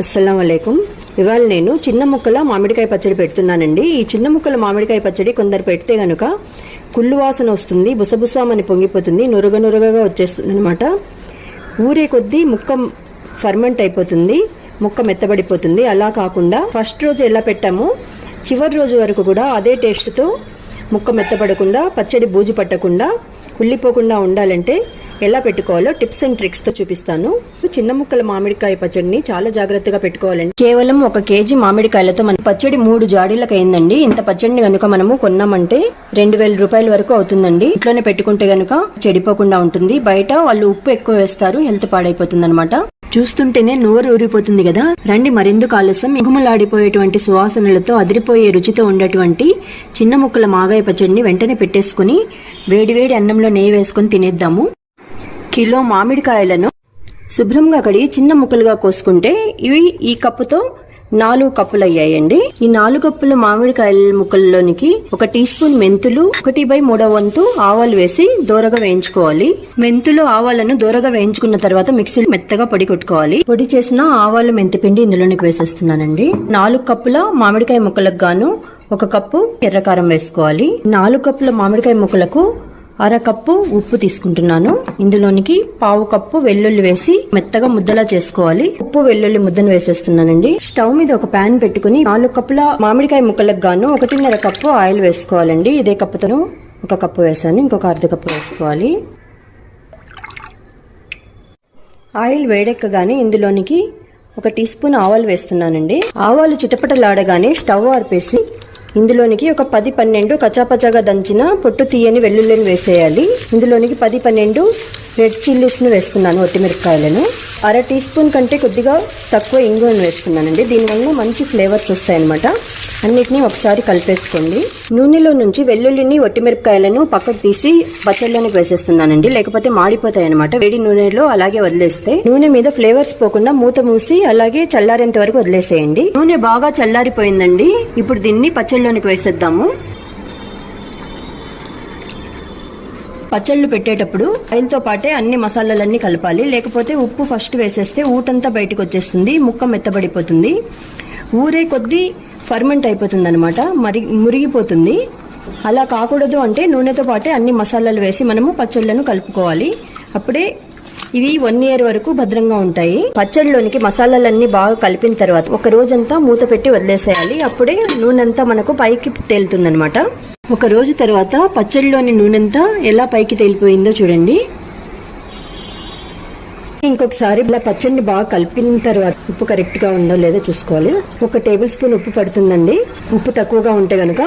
అస్సలం అయికం ఇవాళ నేను చిన్న ముక్కల మామిడికాయ పచ్చడి పెడుతున్నానండి. ఈ చిన్న ముక్కల మామిడికాయ పచ్చడి కొందరు పెడితే కనుక కుళ్ళు వాసన వస్తుంది బుసబుసామని పొంగిపోతుంది నురగ నురగగా వచ్చేస్తుంది అనమాట ఊరే కొద్దీ ముక్క ఫర్మెంట్ అయిపోతుంది ముక్క మెత్తబడిపోతుంది. అలా కాకుండా ఫస్ట్ రోజు ఎలా పెట్టామో చివరి రోజు వరకు కూడా అదే టేస్ట్తో ముక్క మెత్తపడకుండా పచ్చడి బూజు పట్టకుండా కుళ్ళిపోకుండా ఉండాలంటే ఎలా పెట్టుకోవాలో టిప్స్ అండ్ ట్రిక్స్తో చూపిస్తాను. చిన్న ముక్కల మామిడికాయ పచ్చడిని చాలా జాగ్రత్తగా పెట్టుకోవాలండి. కేవలం ఒక కేజీ మామిడికాయలతో మన పచ్చడి మూడు జాడీలకు అయిందండి ఇంత పచ్చడిని కనుక మనము కొన్నామంటే రెండు వేల రూపాయల వరకు అవుతుందండి. ఇంట్లోనే పెట్టుకుంటే గనుక చెడిపోకుండా ఉంటుంది. బయట వాళ్ళు ఉప్పు ఎక్కువ వేస్తారు హెల్త్ పాడైపోతుంది అనమాట చూస్తుంటేనే నోరు ఊరిపోతుంది కదా. రండి మరెందుకు ఆలస్యం? ఎగుమలాడిపోయేటువంటి సువాసనలతో అదిరిపోయే రుచితో ఉండేటువంటి చిన్న ముక్కల మాగాయ పచ్చడిని వెంటనే పెట్టేసుకుని వేడివేడి అన్నంలో నెయ్యి వేసుకొని తినేద్దాము. కిలో మామిడికాయలను శుభ్రంగా కడిగి చిన్న ముక్కలుగా కోసుకుంటే ఇవి ఈ కప్పుతో నాలుగు కప్పులు అయ్యాయండి ఈ నాలుగు కప్పుల మామిడికాయల ముక్కల్లోనికి ఒక టీ స్పూన్ మెంతులు ఒకటి బై మూడవ వంతు ఆవాలు వేసి దూరగా వేయించుకోవాలి. మెంతులు ఆవాలను దూరగా వేయించుకున్న తర్వాత మిక్సీ మెత్తగా పొడి కొట్టుకోవాలి. పొడి చేసిన ఆవాలు మెంతిపిండి ఇందులోనికి వేసేస్తున్నానండి. నాలుగు కప్పుల మామిడికాయ ముక్కలకు గాను ఒక కప్పు ఎర్రకారం వేసుకోవాలి. నాలుగు కప్పుల మామిడికాయ ముక్కలకు అర కప్పు ఉప్పు తీసుకుంటున్నాను. ఇందులోనికి పావు కప్పు వెల్లుల్లి వేసి మెత్తగా ముద్దలా చేసుకోవాలి. ఉప్పు వెల్లుల్లి ముద్దను వేసేస్తున్నానండి. స్టవ్ మీద ఒక ప్యాన్ పెట్టుకుని నాలుగు కప్పుల మామిడికాయ ముక్కలకు గాను ఒకటిన్నర కప్పు ఆయిల్ వేసుకోవాలండి. ఇదే కప్పుతో ఒక కప్పు వేసాను ఇంకొక అర్ధ కప్పు వేసుకోవాలి. ఆయిల్ వేడెక్కగానే ఇందులోనికి ఒక టీ స్పూన్ ఆవాలు వేస్తున్నానండి. ఆవాలు చిటపటలాడగానే స్టవ్ ఆర్పేసి ఇందులోనికి ఒక పది పన్నెండు కచాపచాగా దంచిన పొట్టు తీయని వెల్లుల్లిని వేసేయాలి. ఇందులోనికి పది పన్నెండు రెడ్ చిల్లీస్ను వేస్తున్నాను ఒట్టిమిరపకాయలను. అర టీ స్పూన్ కంటే కొద్దిగా తక్కువ ఇంగువను వేసుకున్నానండి దీనివల్ల మంచి ఫ్లేవర్స్ వస్తాయన్నమాట. అన్నిటినీ ఒకసారి కలిపేసుకోండి. నూనెలో నుంచి వెల్లుల్లిని ఒట్టిమిరపకాయలను పక్కకు తీసి పచ్చళ్ళలోకి వేసేస్తున్నానండి. లేకపోతే మాడిపోతాయి అనమాట వేడి నూనెలో అలాగే వదిలేస్తే నూనె మీద ఫ్లేవర్స్ పోకుండా మూత మూసి అలాగే చల్లారేంత వరకు వదిలేసేయండి. నూనె బాగా చల్లారిపోయిందండి. ఇప్పుడు దీన్ని పచ్చళ్ళలోనికి వేసేద్దాము. పచ్చళ్ళు పెట్టేటప్పుడు ఆయిల్తో పాటే అన్ని మసాలాలన్నీ కలపాలి. లేకపోతే ఉప్పు ఫస్ట్ వేసేస్తే ఊటంతా బయటకు వచ్చేస్తుంది. ముక్క మెత్తబడిపోతుంది. ఊరే కొద్దీ ఫర్మెంట్ అయిపోతుంది అనమాట మరి మురిగిపోతుంది. అలా కాకూడదు అంటే నూనెతో పాటే అన్ని మసాలాలు వేసి మనము పచ్చళ్ళను కలుపుకోవాలి. అప్పుడే ఇవి వన్ ఇయర్ వరకు భద్రంగా ఉంటాయి. పచ్చడిలోనికి మసాలాలన్నీ బాగా కలిపిన తర్వాత ఒక రోజంతా మూత పెట్టి వదిలేసేయాలి. అప్పుడే నూనెంతా మనకు పైకి తేలుతుందనమాట ఒక రోజు తర్వాత పచ్చడిలోని నూనెంతా ఎలా పైకి తేలిపోయిందో చూడండి. ఇంకొకసారి ఇలా పచ్చడిని బాగా కలిపిన తర్వాత ఉప్పు కరెక్ట్గా ఉందో లేదో చూసుకోవాలి. ఒక టేబుల్ స్పూన్ ఉప్పు పడుతుందండి. ఉప్పు తక్కువగా ఉంటే గనుక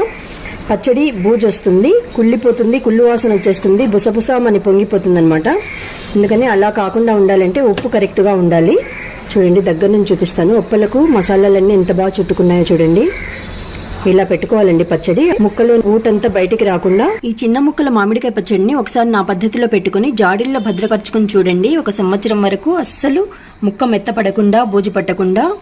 పచ్చడి బూజు వస్తుంది కుళ్ళిపోతుంది కుళ్ళు వాసన వచ్చేస్తుంది బుసబుసామని పొంగిపోతుంది అనమాట అందుకని అలా కాకుండా ఉండాలంటే ఉప్పు కరెక్ట్గా ఉండాలి. చూడండి దగ్గర నుంచి చూపిస్తాను. ఉప్పలకు మసాలాలన్నీ ఎంత బాగా చుట్టుకున్నాయో చూడండి. ఇలా పెట్టుకోవాలండి పచ్చడి. ముక్కలు ఊటంతా బయటికి రాకుండా ఈ చిన్న ముక్కల మామిడికాయ పచ్చడిని ఒకసారి నా పద్ధతిలో పెట్టుకుని జాడీల్లో భద్రపరచుకుని చూడండి. ఒక సంవత్సరం వరకు అస్సలు ముక్క మెత్తపడకుండా బూజు పట్టకుండా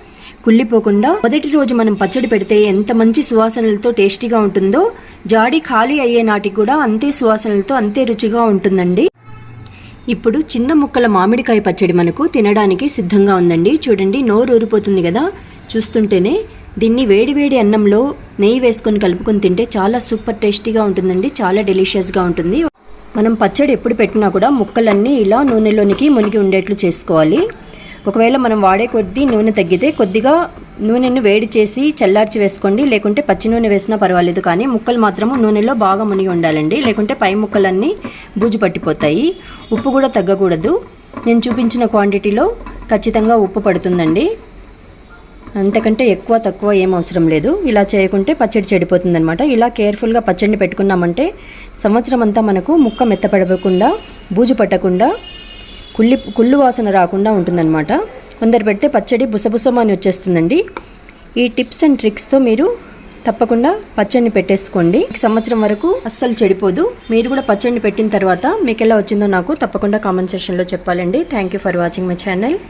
కుళ్ళిపోకుండా మొదటి రోజు మనం పచ్చడి పెడితే ఎంత మంచి సువాసనలతో టేస్టీగా ఉంటుందో జాడీ ఖాళీ అయ్యే నాటికి కూడా అంతే సువాసనలతో అంతే రుచిగా ఉంటుందండి. ఇప్పుడు చిన్న ముక్కల మామిడికాయ పచ్చడి మనకు తినడానికి సిద్ధంగా ఉందండి. చూడండి నోరు ఊరిపోతుంది కదా. చూస్తుంటేనే దీన్ని వేడివేడి అన్నంలో నెయ్యి వేసుకొని కలుపుకొని తింటే చాలా సూపర్ టేస్టీగా ఉంటుందండి చాలా డెలిషియస్గా ఉంటుంది. మనం పచ్చడి ఎప్పుడు పెట్టినా కూడా ముక్కలన్నీ ఇలా నూనెలోనికి మునిగి ఉండేట్లు చేసుకోవాలి. ఒకవేళ మనం వాడే కొద్దీ నూనె తగ్గితే కొద్దిగా నూనెను వేడి చేసి చల్లార్చి వేసుకోండి లేకుంటే పచ్చి నూనె వేసినా పర్వాలేదు కానీ ముక్కలు మాత్రము నూనెలో బాగా మునిగి ఉండాలండి. లేకుంటే పై ముక్కలన్నీ బూజు పట్టిపోతాయి. ఉప్పు కూడా తగ్గకూడదు. నేను చూపించిన క్వాంటిటీలో ఖచ్చితంగా ఉప్పు పడుతుందండి. అంతకంటే ఎక్కువ తక్కువ ఏం అవసరం లేదు. ఇలా చేయకుంటే పచ్చడి చెడిపోతుందనమాట ఇలా కేర్ఫుల్గా పచ్చడిని పెట్టుకున్నామంటే సంవత్సరం అంతా మనకు ముక్క మెత్తపడకుండా బూజు పట్టకుండా కుళ్ళి కుళ్ళు వాసన రాకుండా ఉంటుందన్నమాట. కొందరు పెడితే పచ్చడి బుసబుసమని వచ్చేస్తుందండి. ఈ టిప్స్ అండ్ ట్రిక్స్తో మీరు తప్పకుండా పచ్చడిని పెట్టేసుకోండి. సంవత్సరం వరకు అస్సలు చెడిపోదు. మీరు కూడా పచ్చడిని పెట్టిన తర్వాత మీకు ఎలా వచ్చిందో నాకు తప్పకుండా కామెంట్ సెక్షన్లో చెప్పాలండి. Thank you for watching my channel.